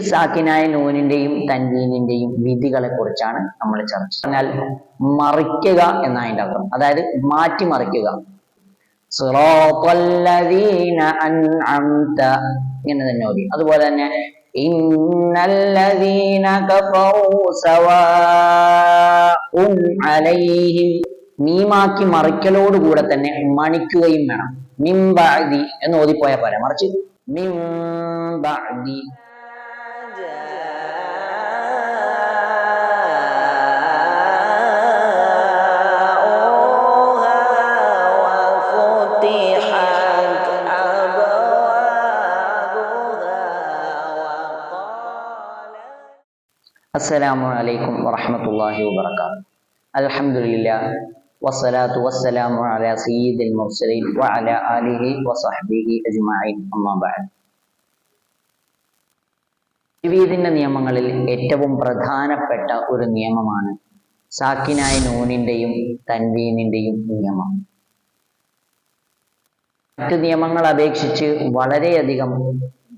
സാക്കിനായ നൂനിന്റെയും തൻവീനിന്റെയും വിധികളെ കുറിച്ചാണ് നമ്മൾ ചർച്ച എന്നാൽ മറിക്കുക എന്ന അതിന്റെ അർത്ഥം. അതായത് മാറ്റിമറിക്കുക. മറിക്കുക ഇങ്ങനെ തന്നെ മതി അതുപോലെ തന്നെ ീമാക്കി മറിക്കലോടുകൂടെ തന്നെ മണിക്കുകയും വേണം. മിംബഅദി എന്ന് ഓതിപ്പോയാൽ പോരാ. മറിച്ച് മിംബഅദി അസ്സലാമു അലൈക്കും വറഹ്മത്തുള്ളാഹി വബറകാതുഹു. അൽഹംദുലില്ലാഹി വസ്സലാത്തു വസ്സലാമു അലാ സയ്യിദിൽ മുർസലീൻ വഅലാ ആലിഹി വസഹ്ബിഹി അജ്മഈൻ. അമ്മാ ബഅദ്. ജീവിതത്തിന്റെ നിയമങ്ങളിൽ ഏറ്റവും പ്രധാനപ്പെട്ട ഒരു നിയമമാണ് സാക്കിനായ നൂനിന്റെയും തൻവീനിന്റെയും നിയമം. മറ്റു നിയമങ്ങൾ അപേക്ഷിച്ച് വളരെയധികം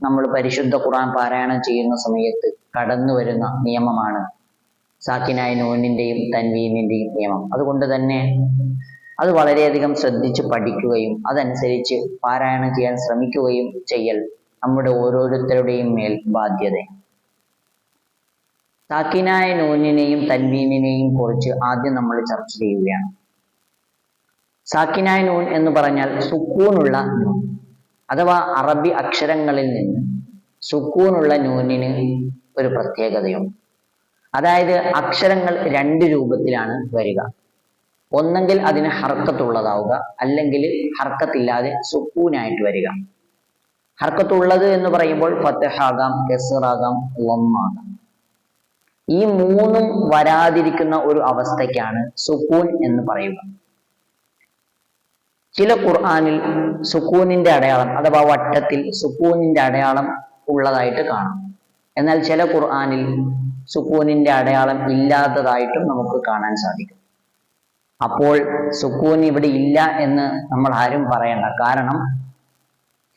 നമ്മൾ പരിശുദ്ധ ഖുർആൻ പാരായണം ചെയ്യുന്ന സമയത്ത് കടന്നു വരുന്ന നിയമമാണ് സാക്കിനായ നൂനിന്റെയും തൻവീനിന്റെയും നിയമം. അതുകൊണ്ട് തന്നെ അത് വളരെയധികം ശ്രദ്ധിച്ച് പഠിക്കുകയും അതനുസരിച്ച് പാരായണം ചെയ്യാൻ ശ്രമിക്കുകയും ചെയ്യൽ നമ്മുടെ ഓരോരുത്തരുടെയും മേൽ ബാധ്യത. സാക്കിനായ നൂനിനെയും തൻവീനിനെയും കുറിച്ച് ആദ്യം നമ്മൾ ചർച്ച ചെയ്യുകയാണ്. സാക്കിനായ നൂൻ എന്ന് പറഞ്ഞാൽ സുക്കൂനുള്ള നൂൻ. അഥവാ അറബി അക്ഷരങ്ങളിൽ നിന്ന് സുക്കൂനുള്ള നൂനിന് ഒരു പ്രത്യേകതയുണ്ട് അതായത് അക്ഷരങ്ങൾ രണ്ട് രൂപത്തിലാണ് വരിക. ഒന്നെങ്കിൽ അതിന് ഹർക്കത്തുള്ളതാവുക അല്ലെങ്കിൽ ഹർക്കത്തില്ലാതെ സുക്കൂനായിട്ട് വരിക. ഹർക്കത്തുള്ളത് എന്ന് പറയുമ്പോൾ ഫത്തഹാകാം കെസറാകാം ലമ്മാകാം ഈ മൂന്നും വരാതിരിക്കുന്ന ഒരു അവസ്ഥയ്ക്കാണ് സുക്കൂൻ എന്ന് പറയുക. ചില ഖുർആാനിൽ സുക്കൂനിന്റെ അടയാളം അഥവാ വട്ടത്തിൽ സുക്കൂനിന്റെ അടയാളം ഉള്ളതായിട്ട് കാണാം. എന്നാൽ ചില ഖുർആാനിൽ സുക്കൂനിന്റെ അടയാളം ഇല്ലാത്തതായിട്ടും നമുക്ക് കാണാൻ സാധിക്കും. അപ്പോൾ സുക്കൂൻ ഇവിടെ ഇല്ല എന്ന് നമ്മൾ ആരും പറയണ്ട. കാരണം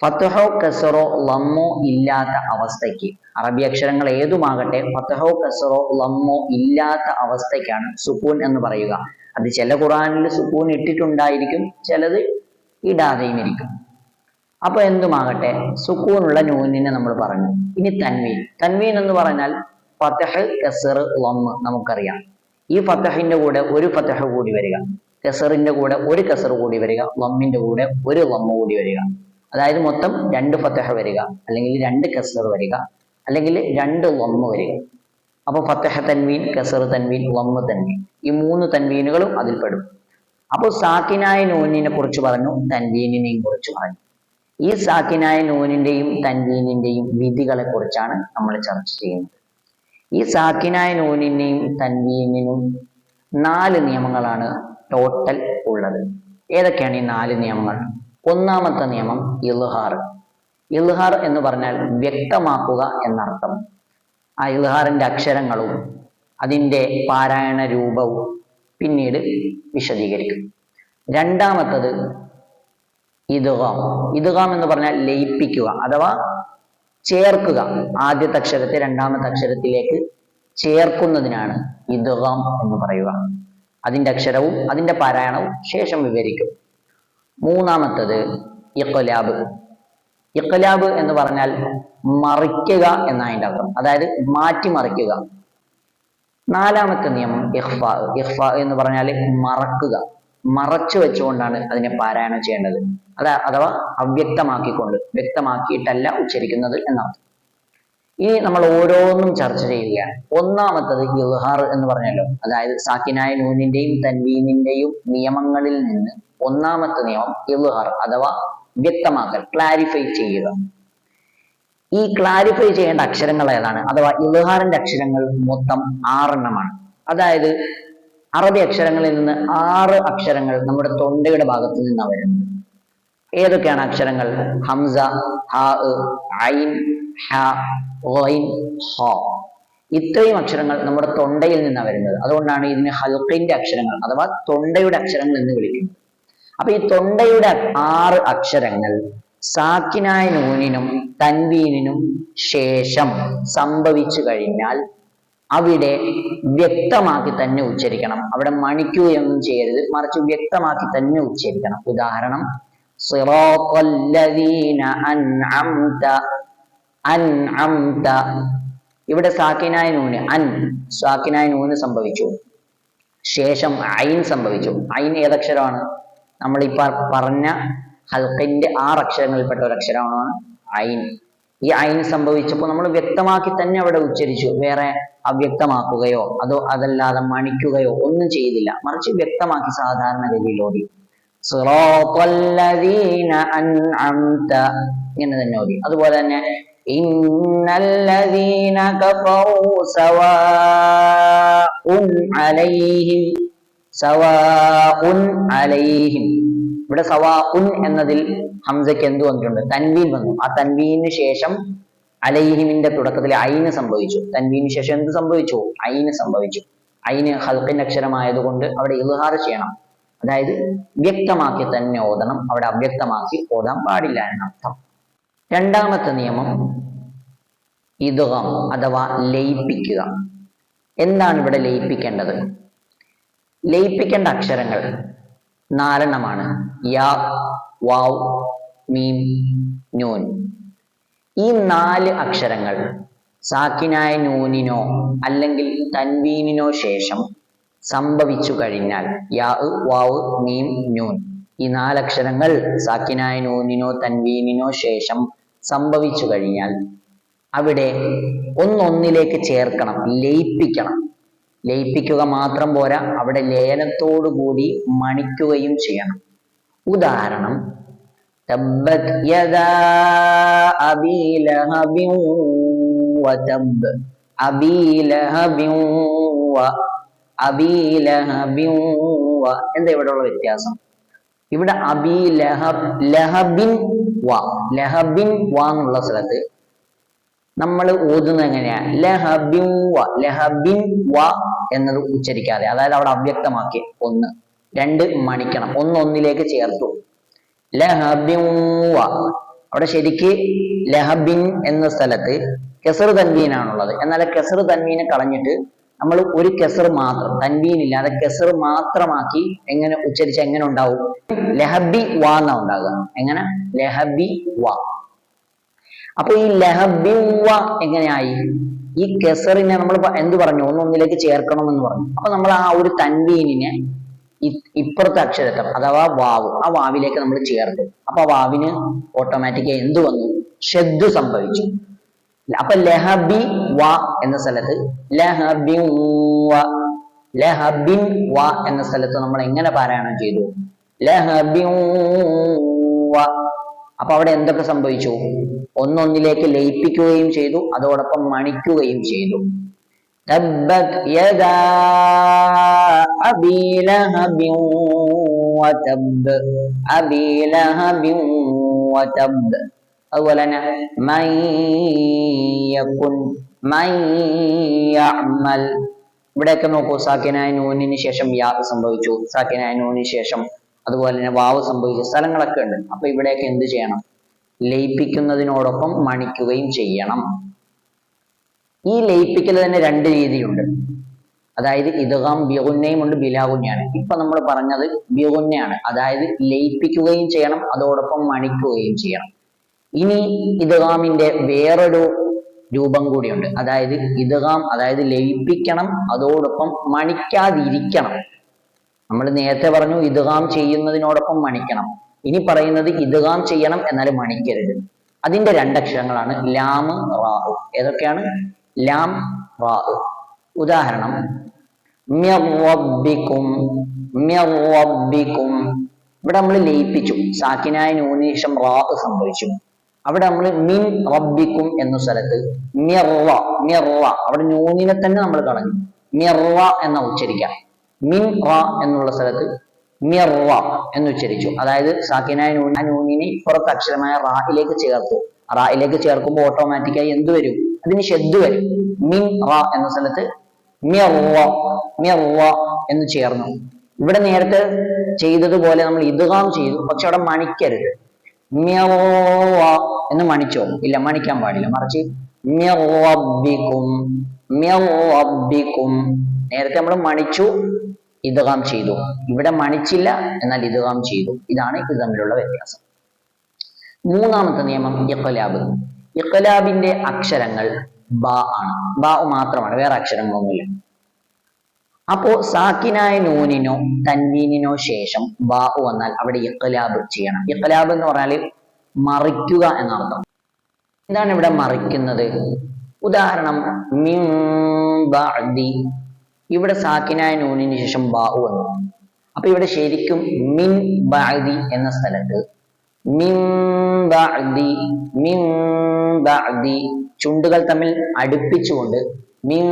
ഫത്തഹോ കസറോ ലമ്മോ ഇല്ലാത്ത അവസ്ഥയ്ക്ക് അറബി അക്ഷരങ്ങൾ ഏതുമാകട്ടെ ഫത്തഹോ കസറോ ലമ്മോ ഇല്ലാത്ത അവസ്ഥയ്ക്കാണ് സുക്കൂൻ എന്ന് പറയുക. അത് ചില ഖുറാനിൽ സുക്കൂൻ ഇട്ടിട്ടുണ്ടായിരിക്കും ചിലത് ഇടാതെയും ഇരിക്കും അപ്പൊ എന്തുമാകട്ടെ സുക്കൂനുള്ള നൂനിനെ നമ്മൾ പറഞ്ഞു. ഇനി തൻവീൻ. തൻവീൻ എന്ന് പറഞ്ഞാൽ ഫത്തഹ് കസർ ലമ്മ് നമുക്കറിയാം. ഈ ഫത്തഹിന്റെ കൂടെ ഒരു ഫത്തഹ് കൂടി വരിക. കസറിന്റെ കൂടെ ഒരു കസർ കൂടി വരിക. ലമ്മിന്റെ കൂടെ ഒരു ലമ്മ് കൂടി വരിക. അതായത് മൊത്തം രണ്ട് ഫത്തഹ വരിക. അല്ലെങ്കിൽ രണ്ട് കസർ വരിക. അല്ലെങ്കിൽ രണ്ട് ലമ്മ് വരിക. അപ്പൊ ഫത്തഹ തൻവീൻ കസർ തൻവീൻ വമ്മ തൻവീൻ. ഈ മൂന്ന് തൻവീനുകളും അതിൽപ്പെടും. അപ്പോൾ സാക്കിനായ നൂനിനെ കുറിച്ച് പറഞ്ഞു തൻവീനിനെയും കുറിച്ച് പറഞ്ഞു. ഈ സാക്കിനായ നൂനിന്റെയും തൻവീനിന്റെയും വിധികളെ കുറിച്ചാണ് നമ്മൾ ചർച്ച ചെയ്യുന്നത്. ഈ സാക്കിനായ നൂനിനെയും തൻവീനിനും നാല് നിയമങ്ങളാണ് ടോട്ടൽ ഉള്ളത്. ഏതൊക്കെയാണ് ഈ നാല് നിയമങ്ങൾ? ഒന്നാമത്തെ നിയമം ഇൽഹാർ. ഇൽഹാർ എന്ന് പറഞ്ഞാൽ വ്യക്തമാക്കുക എന്നർത്ഥം. ആ ഇൽഹാറിന്റെ അക്ഷരങ്ങളും അതിന്റെ പാരായണ രൂപവും പിന്നീട് വിശദീകരിക്കും. രണ്ടാമത്തത് ഇതുകാം. ഇതുകാം എന്ന് പറഞ്ഞാൽ ലയിപ്പിക്കുക അഥവാ ചേർക്കുക. ആദ്യത്തെ അക്ഷരത്തെ രണ്ടാമത്തെ അക്ഷരത്തിലേക്ക് ചേർക്കുന്നതിനാണ് ഇതുകാം എന്ന് പറയുക. അതിന്റെ അക്ഷരവും അതിന്റെ പാരായണവും ശേഷം വിവരിക്കും. മൂന്നാമത്തത് ഇഖ്ലാബ്. ഇഖ്ലാബ് എന്ന് പറഞ്ഞാൽ മറിക്കുക എന്നതിന്റെ അർത്ഥം. അതായത് മാറ്റിമറിക്കുക. നാലാമത്തെ നിയമം ഇഹ്ഫ ഇഹ്ഫ എന്ന് പറഞ്ഞാൽ മറക്കുക. മറച്ചു വെച്ചുകൊണ്ടാണ് അതിനെ പാരായണം ചെയ്യേണ്ടത്. അതാ അഥവാ അവ്യക്തമാക്കിക്കൊണ്ട് വ്യക്തമാക്കിയിട്ടല്ല ഉച്ചരിക്കുന്നത് എന്നർത്ഥം. ഇനി നമ്മൾ ഓരോന്നും ചർച്ച ചെയ്യുകയാണ്. ഒന്നാമത്തത് ഇൽഹാർ എന്ന് പറഞ്ഞല്ലോ. അതായത് സാക്കിനായ നൂനിന്റെയും തൻവീനിന്റെയും നിയമങ്ങളിൽ നിന്ന് ഒന്നാമത്തെ നിയമം ഇൽഹാർ അഥവാ വ്യക്തമാക്കൽ ക്ലാരിഫൈ ചെയ്യുക. ഈ ക്ലാരിഫൈ ചെയ്യേണ്ട അക്ഷരങ്ങൾ ഏതാണ്? അഥവാ ഇൽഹാറിന്റെ അക്ഷരങ്ങൾ മൊത്തം ആറെണ്ണമാണ്. അതായത് അറബി അക്ഷരങ്ങളിൽ നിന്ന് ആറ് അക്ഷരങ്ങൾ നമ്മുടെ തൊണ്ടയുടെ ഭാഗത്ത് നിന്നാണ് വരുന്നത്. ഏതൊക്കെയാണ് അക്ഷരങ്ങൾ? ഹംസ ഇത്രയും അക്ഷരങ്ങൾ നമ്മുടെ തൊണ്ടയിൽ നിന്നാണ് വരുന്നത്. അതുകൊണ്ടാണ് ഇതിന് ഹൽക്കിന്റെ അക്ഷരങ്ങൾ അഥവാ തൊണ്ടയുടെ അക്ഷരങ്ങൾ എന്ന് വിളിക്കുന്നത്. അപ്പൊ ഈ തൊണ്ടയുടെ ആറ് അക്ഷരങ്ങൾ സാക്കിനായ നൂനിനും തൻവീനിനും ശേഷം സംഭവിച്ചു കഴിഞ്ഞാൽ അവിടെ വ്യക്തമാക്കി തന്നെ ഉച്ചരിക്കണം. അവിടെ മണിക്കുകയൊന്നും ചെയ്യരുത്. മറിച്ച് വ്യക്തമാക്കി തന്നെ ഉച്ചരിക്കണം. ഉദാഹരണം ഇവിടെ സാക്കിനായ നൂന് അൻ സാക്കിനായ നൂന് സംഭവിച്ചു. ശേഷം ഐൻ സംഭവിച്ചു. ഐൻ ഏതക്ഷരമാണ്? നമ്മൾ ഈ പറഞ്ഞ ഹൽക്കിന്റെ ആറ് അക്ഷരങ്ങളിൽപ്പെട്ട ഒരു അക്ഷരമാണ് ഐൻ. ഈ ഐൻ സംഭവിച്ചപ്പോൾ നമ്മൾ വ്യക്തമാക്കി തന്നെ അവിടെ ഉച്ചരിച്ചു. വേറെ അവ്യക്തമാക്കുകയോ അതോ അതല്ലാതെ മണിക്കുകയോ ഒന്നും ചെയ്തില്ല. മറിച്ച് വ്യക്തമാക്കി സാധാരണ ഓടി ഇങ്ങനെ തന്നെ ഓടി. അതുപോലെ തന്നെ ഇന്നല്ലദീന സവാഉൻ അലൈഹിം. ഇവിടെ സവാഉൻ എന്നതിൽ ഹംസയ്ക്ക് എന്ത് വന്നിട്ടുണ്ട്? തൻവീൻ വന്നു. ആ തൻവീനു ശേഷം അലൈഹിമിന്റെ തുടക്കത്തിൽ ഐന് സംഭവിച്ചു. തൻവീനു ശേഷം എന്ത് സംഭവിച്ചു? ഐന് സംഭവിച്ചു. ഐന് ഹൽക്കിന്റെ അക്ഷരമായതുകൊണ്ട് അവിടെ ഇൽഹാർ ചെയ്യണം. അതായത് വ്യക്തമാക്കി തന്നെ ഓതണം. അവിടെ അവ്യക്തമാക്കി ഓതാൻ പാടില്ല എന്നർത്ഥം. രണ്ടാമത്തെ നിയമം ഇതുകം അഥവാ ലയിപ്പിക്കുക. എന്താണ് ഇവിടെ ലയിപ്പിക്കേണ്ടത്? ലയിപ്പിക്കേണ്ട അക്ഷരങ്ങൾ. നാലെണ്ണമാണ്. യാ വാവ് മീം നൂൻ ഈ നാല് അക്ഷരങ്ങൾ സാക്കിനായ നൂനിനോ അല്ലെങ്കിൽ തൻവീനിനോ ശേഷം സംഭവിച്ചു കഴിഞ്ഞാൽ യാ വാവ് മീം നൂൻ ഈ നാലക്ഷരങ്ങൾ സാക്കിനായ നൂനിനോ തൻവീനിനോ ശേഷം സംഭവിച്ചു കഴിഞ്ഞാൽ അവിടെ ഒന്നൊന്നിലേക്ക് ചേർക്കണം ലയിപ്പിക്കണം. ലയിപ്പിക്കുക മാത്രം പോരാ അവിടെ ലയനത്തോടു കൂടി മണിക്കുകയും ചെയ്യണം. ഉദാഹരണം തബ്ബത് യദാ അബീ ലഹബിൻ ലഹബിൻ വ ലഹബിൻ വ. എന്താ വ്യത്യാസം? ഇവിടെ അബീ ലഹബ് ലഹബിൻ വ. ലഹബിൻ വ എന്നുള്ള സ്ഥലത്ത് നമ്മൾ ഓതുന്നത് എങ്ങനെയാ ലഹബിൻ വ ലഹബിൻ വ എന്നത് ഉച്ചരിക്കാതെ അതായത് അവിടെ അവ്യക്തമാക്കി ഒന്ന് രണ്ട് മണിക്കണം ഒന്ന് ഒന്നിലേക്ക് ചേർത്തു. ലഹബിൻ വ അവിടെ ശരിക്ക് ലഹബിൻ എന്ന സ്ഥലത്ത് കെസർ തൻവീനാണുള്ളത്. എന്നാൽ കെസർ തൻവീനെ കളഞ്ഞിട്ട് നമ്മൾ ഒരു കെസർ മാത്രം തൻവീൻ ഇല്ലാതെ കെസർ മാത്രമാക്കി എങ്ങനെ ഉച്ചരിച്ച് എങ്ങനെ ഉണ്ടാവും? ലഹബി വ എന്നാ ഉണ്ടാകുക എങ്ങനെ? ലഹബി വ. അപ്പൊ ഈ ലഹബിവ എങ്ങനെയായി? ഈ കെസറിനെ നമ്മൾ എന്ത് പറഞ്ഞു? ഒന്നൊന്നിലേക്ക് ചേർക്കണം എന്ന് പറഞ്ഞു. അപ്പൊ നമ്മൾ ആ ഒരു തൻവീനിനെ ഇപ്പുറത്തെ അക്ഷരത്വം അഥവാ വാവ് ആ വാവിലേക്ക് നമ്മൾ ചേർത്തു. അപ്പൊ ആ വാവിന് ഓട്ടോമാറ്റിക്കായി എന്ത് വന്നു? ഷെദ് സംഭവിച്ചു. അപ്പൊ ലഹബി വ എന്ന സ്ഥലത്ത് ലഹബി ലഹബിൻ വ എന്ന സ്ഥലത്ത് നമ്മൾ എങ്ങനെ പാരായണം ചെയ്തു? ലഹബി അപ്പൊ അവിടെ എന്തൊക്കെ സംഭവിച്ചു? ഒന്നൊന്നിലേക്ക് ലയിപ്പിക്കുകയും ചെയ്തു അതോടൊപ്പം മണിക്കുകയും ചെയ്തു. അതുപോലെ തന്നെ ഇവിടെയൊക്കെ നോക്കൂ സാക്കിനായ നൂനിന് ശേഷം യാ സംഭവിച്ചു. സാക്കിനായ നൂനിന് ശേഷം അതുപോലെ തന്നെ വാവ് സംഭവിച്ച. സ്ഥലങ്ങളൊക്കെ ഉണ്ട്. അപ്പൊ ഇവിടെയൊക്കെ എന്ത് ചെയ്യണം? ലയിപ്പിക്കുന്നതിനോടൊപ്പം മണിക്കുകയും ചെയ്യണം. ഈ ലയിപ്പിക്കൽ തന്നെ രണ്ട് രീതിയുണ്ട്. അതായത് ഇതകാം ബിഗുന്നയും ഉണ്ട് ബിലാഗുന്നയാണ് ഇപ്പൊ നമ്മൾ പറഞ്ഞത് ബിഗുന്നയാണ് അതായത് ലയിപ്പിക്കുകയും ചെയ്യണം അതോടൊപ്പം മണിക്കുകയും ചെയ്യണം. ഇനി ഇതുകാമിന്റെ വേറൊരു രൂപം കൂടിയുണ്ട്. അതായത് ഇതുകാം അതായത് ലയിപ്പിക്കണം അതോടൊപ്പം മണിക്കാതിരിക്കണം. നമ്മൾ നേരത്തെ പറഞ്ഞു ഇതുകാം ചെയ്യുന്നതിനോടൊപ്പം മണിക്കണം. ഇനി പറയുന്നത് ഇതുകാം ചെയ്യണം എന്നാൽ മണിക്കരുത്. അതിന്റെ രണ്ടക്ഷരങ്ങളാണ് ലാം റാഹു ഏതൊക്കെയാണ്? ലാം റാഹു ഉദാഹരണം ഇവിടെ നമ്മൾ ലയിപ്പിച്ചു. സാക്കിനായ നൂനീഷം റാഹ് സംഭവിച്ചു. അവിടെ നമ്മൾ മിൻ റബ്ബിക്കും എന്ന സ്ഥലത്ത് മിർറ മിർറ അവിടെ നൂനിനെ തന്നെ നമ്മൾ കളഞ്ഞു. മിർറ എന്ന ഉച്ചരിക്കാം. മിൻ റ എന്നുള്ള സ്ഥലത്ത് മിർറ എന്ന് ഉച്ചരിച്ചു. അതായത് സാക്കിനായ നൂൻ നൂനിനെ പുറത്ത് അക്ഷരമായ റായിലേക്ക് ചേർത്തു. റായിലേക്ക് ചേർക്കുമ്പോൾ ഓട്ടോമാറ്റിക്കായി എന്ത് വരും? അതിന് ഷെദ് വരും. മിൻ റ എന്ന സ്ഥലത്ത് മിറ മിറ എന്ന് ചേർന്നു. ഇവിടെ നേരത്തെ ചെയ്തതുപോലെ നമ്മൾ ഇതുകാം ചെയ്തു പക്ഷെ അവിടെ മണിക്കരുത്. റ എന്ന് മണിച്ചോ? ഇല്ല മണിക്കാൻ പാടില്ല. മറിച്ച് മിർ റബ്ബിക്കും നേരത്തെ നമ്മൾ മണിച്ചു ഇദ്ഗാം ചെയ്തു. ഇവിടെ മണിച്ചില്ല എന്നാൽ ഇതുകാം ചെയ്തു. ഇതാണ് ഇത് തമ്മിലുള്ള വ്യത്യാസം. മൂന്നാമത്തെ നിയമം ഇഖലാബ്. ഇഖലാബിന്റെ അക്ഷരങ്ങൾ ബ ആണ്. ബ മാത്രമാണ് വേറെ അക്ഷരങ്ങളൊന്നുമില്ല അപ്പോ സാക്കിനായ നൂനിനോ തൻവീനിനോ ശേഷം ബാ വന്നാൽ അവിടെ ഇഖലാബ് ചെയ്യണം. ഇഖലാബ് എന്ന് പറഞ്ഞാൽ മറിക്കുക എന്നർത്ഥം. എന്താണ് ഇവിടെ മറിക്കുന്നത്? ഉദാഹരണം മിം ബഅദി ഇവിടെ സാക്കിനായ നൂനിന് ശേഷം ബാഹു വന്നു. അപ്പൊ ഇവിടെ ശരിക്കും മിൻ ബഅദി എന്ന സ്ഥലത്ത് മിൻ ബഅദി മിൻ ബഅദി ചുണ്ടുകൾ തമ്മിൽ അടുപ്പിച്ചുകൊണ്ട് മിൻ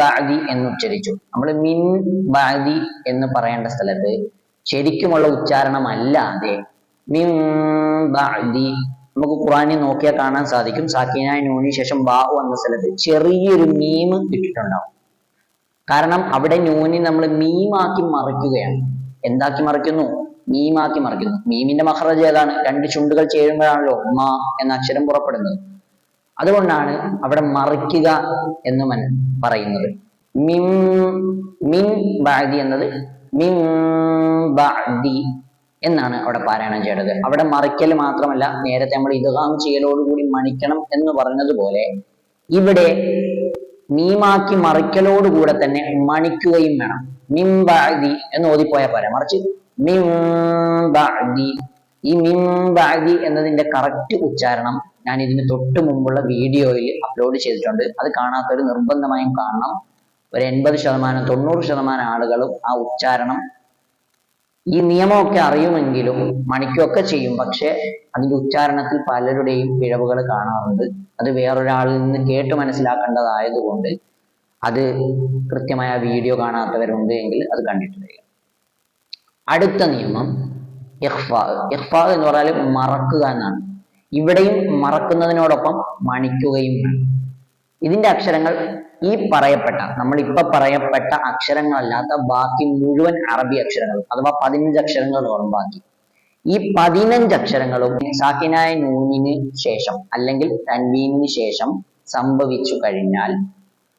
ബഅദി എന്ന് ഉച്ചരിച്ചു. നമ്മൾ മിൻ ബഅദി എന്ന് പറയേണ്ട സ്ഥലത്ത് ശരിക്കുമുള്ള ഉച്ചാരണമല്ലാതെ മിൻ ബഅദി നമുക്ക് ഖുറാനിൽ നോക്കിയാൽ കാണാൻ സാധിക്കും. സാക്കിനായ നൂനിന് ശേഷം ബാഹു വന്ന സ്ഥലത്ത് ചെറിയൊരു മീം ഇട്ടിട്ടുണ്ടാവും. കാരണം അവിടെ ന്യൂനെ നമ്മൾ മീമാക്കി മറിക്കുകയാണ്. എന്താക്കി മറിക്കുന്നു? മീമാക്കി മറിക്കുന്നു. മീമിന്റെ മഹറജ് ഏതാണ്? രണ്ട് ചുണ്ടുകൾ ചേരുമ്പോഴാണല്ലോ മാ എന്ന അക്ഷരം പുറപ്പെടുന്നത്. അതുകൊണ്ടാണ് അവിടെ മറിക്കുക എന്ന് മൻ പറയുന്നത്. മിം മിൻ ബാദി എന്നത് മിൻ ബാദി എന്നാണ് അവിടെ പാരായണം ചെയ്യേണ്ടത്. അവിടെ മറിക്കൽ മാത്രമല്ല നേരത്തെ നമ്മൾ ഇതുകാം ചെയ്യലോടുകൂടി മണിക്കണം എന്ന് പറഞ്ഞതുപോലെ ഇവിടെ മീമാക്കി മറിക്കലോടുകൂടെ തന്നെ മണിക്കുകയും വേണം. മിംബാദി എന്ന് ഓതിപ്പോയാൽ പോരാ മറിച്ച്. മിംബാദി ഈ മിംബാദി എന്നതിന്റെ കറക്റ്റ് ഉച്ചാരണം ഞാൻ ഇതിന് തൊട്ട് മുമ്പുള്ള വീഡിയോയിൽ അപ്ലോഡ് ചെയ്തിട്ടുണ്ട്. അത് കാണാത്തവർ നിർബന്ധമായും കാണണം. ഒരു എൺപത് ശതമാനം തൊണ്ണൂറ് ശതമാനം ആളുകളും ആ ഉച്ചാരണം ഈ നിയമമൊക്കെ അറിയുമെങ്കിലും മണിക്കൊക്കെ ചെയ്യും. പക്ഷെ അതിന്റെ ഉച്ചാരണത്തിൽ പലരുടെയും പിഴവുകൾ കാണാറുണ്ട്. അത് വേറൊരാളിൽ നിന്ന് കേട്ട് മനസ്സിലാക്കേണ്ടതായതുകൊണ്ട് അത് കൃത്യമായ വീഡിയോ കാണാത്തവരുണ്ട് എങ്കിൽ അത് കണ്ടിട്ട് വരിക. അടുത്ത നിയമം ഇഖ്ഫാ. ഇഖ്ഫാ എന്ന് പറഞ്ഞാൽ മറക്കുക എന്നാണ്. ഇവിടെയും മറക്കുന്നതിനോടൊപ്പം മണിക്കുകയും ഇതിന്റെ അക്ഷരങ്ങൾ ഈ പറയപ്പെട്ട നമ്മൾ ഇപ്പൊ പറയപ്പെട്ട അക്ഷരങ്ങളല്ലാത്ത ബാക്കി മുഴുവൻ അറബി അക്ഷരങ്ങളും അഥവാ പതിനഞ്ച് അക്ഷരങ്ങളോളം ബാക്കി. ഈ പതിനഞ്ച് അക്ഷരങ്ങളും സാക്കിനായ നൂനിന് ശേഷം അല്ലെങ്കിൽ തൻവീനിന് ശേഷം സംഭവിച്ചു കഴിഞ്ഞാൽ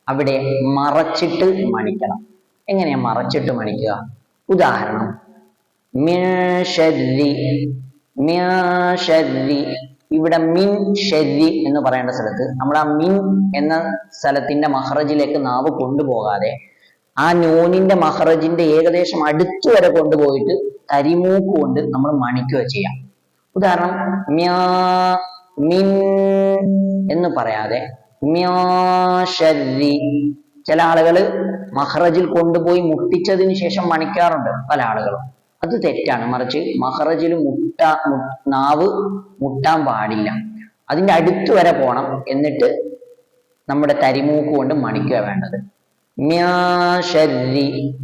അവിടെ മറച്ചിട്ട് മണിക്കണം. എങ്ങനെയാ മറച്ചിട്ട് മണിക്കുക? ഉദാഹരണം ഇവിടെ മിൻ ഷെരി എന്ന് പറയേണ്ട സ്ഥലത്ത് നമ്മൾ ആ മിൻ എന്ന സ്ഥലത്തിന്റെ മഹറജിലേക്ക് നാവ് കൊണ്ടുപോകാതെ ആ നൂനിന്റെ മഹറജിന്റെ ഏകദേശം അടുത്ത് വരെ കൊണ്ടുപോയിട്ട് കരിമൂക്ക് കൊണ്ട് നമ്മൾ മണിക്കുക ചെയ്യാം. ഉദാഹരണം മ്യാ മിൻ എന്ന് പറയാതെ മ്യാ ഷരി ചില ആളുകൾ മഹറജിൽ കൊണ്ടുപോയി മുട്ടിച്ചതിന് ശേഷം മണിക്കാറുണ്ട് പല ആളുകളും. അത് തെറ്റാണ്. മറിച്ച് മഹറജിൽ മുട്ട നാവ് മുട്ടാൻ പാടില്ല. അതിന്റെ അടുത്ത് വരെ പോണം. എന്നിട്ട് നമ്മുടെ തരിമൂക്ക് കൊണ്ട് മണിക്കുക വേണ്ടത്. മ്യാ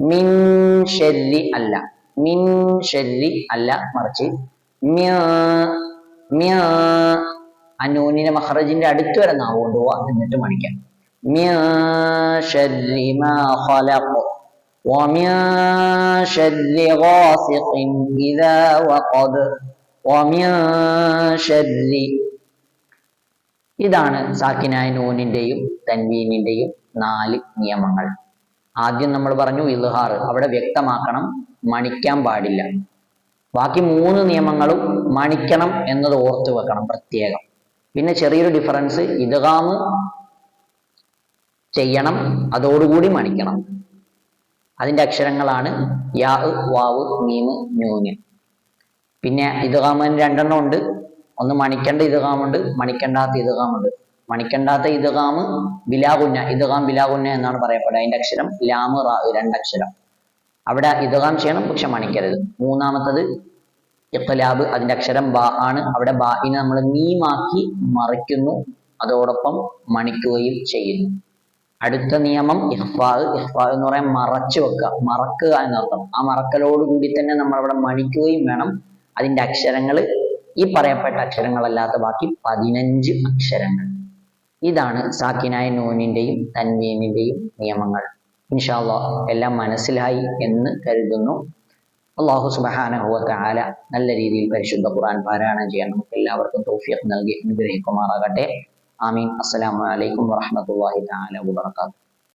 മിൻ ഷർരി അല്ല. മിൻ ഷർരി അല്ല മറിച്ച് മ്യാ മ്യാ. അനൂനിനെ നൂനിനെ മഹറജിന്റെ അടുത്ത് വരെ നാവ് കൊണ്ടുപോവാ. എന്നിട്ട് മണിക്കാം. മ്യാ ഷർരി മാ ഖലഖ. ومن شر غاسق إذا وقب ومن شر ഇതാണ് സാക്കിനായ നൂനിന്റെയും തൻവീനിന്റെയും നാല് നിയമങ്ങൾ ആദ്യം നമ്മൾ പറഞ്ഞു ഇൽഹാർ അവിടെ വ്യക്തമാക്കണം മണിക്കാൻ പാടില്ല ബാക്കി മൂന്ന് നിയമങ്ങളും മണിക്കണം എന്നത് ഓർത്ത് വെക്കണം പ്രത്യേകം പിന്നെ ചെറിയൊരു ഡിഫറൻസ് ഇദ്ഗാമ് ചെയ്യണം അതോടുകൂടി മണിക്കണം അതിന്റെ അക്ഷരങ്ങളാണ് യാ വാവ് മീമ് ന്യൂന്. പിന്നെ ഇതുകാമന് രണ്ടെണ്ണം ഉണ്ട്. ഒന്ന് മണിക്കണ്ട ഇതുകാമുണ്ട് മണിക്കണ്ടാത്ത ഇതുകാമുണ്ട് മണിക്കണ്ടാത്ത ഇതുകാമ് ബിലാകുന്ന ഇതുകാം ബിലാകുന്ന എന്നാണ് പറയപ്പെടുക. അതിന്റെ അക്ഷരം ലാമ് റാ രണ്ടക്ഷരം. അവിടെ ഇതുകാം ചെയ്യണം പക്ഷെ മണിക്കരുത്. മൂന്നാമത്തത് ഇഖ്ലാബ് അതിന്റെ അക്ഷരം ബാ ആണ്. അവിടെ ബാഇനെ നമ്മൾ മീമാക്കി മറിക്കുന്നു. അതോടൊപ്പം മണിക്കുകയും ചെയ്യുന്നു. അടുത്ത നിയമം ഇഹ്ഫാ ഇഹ്ഫാ എന്ന് പറയാൻ മറച്ചു വെക്കുക. മറക്കുക എന്നർത്ഥം. ആ മറക്കലോട് കൂടി തന്നെ നമ്മൾ അവിടെ മണിക്കുകയും വേണം. അതിന്റെ അക്ഷരങ്ങൾ ഈ പറയപ്പെട്ട അക്ഷരങ്ങളല്ലാത്ത ബാക്കി പതിനഞ്ച് അക്ഷരങ്ങൾ. ഇതാണ് സാക്കിനായ നൂനിന്റെയും തൻവീനിന്റെയും നിയമങ്ങൾ. ഇൻഷാല്ല എല്ലാം മനസ്സിലായി എന്ന് കരുതുന്നു. അള്ളാഹു സുബഹാനഹുവ ആല നല്ല രീതിയിൽ പരിശുദ്ധ ഖുർആൻ പാരായണം ചെയ്യാൻ നമുക്ക് എല്ലാവർക്കും തൗഫീഖ് നൽകി അനുഗ്രഹിക്കുമാറാകട്ടെ. ആമീൻ അസ്സലാമു അലൈക്കും വറഹ്മത്തുള്ളാഹി തആല വബറകാതുഹു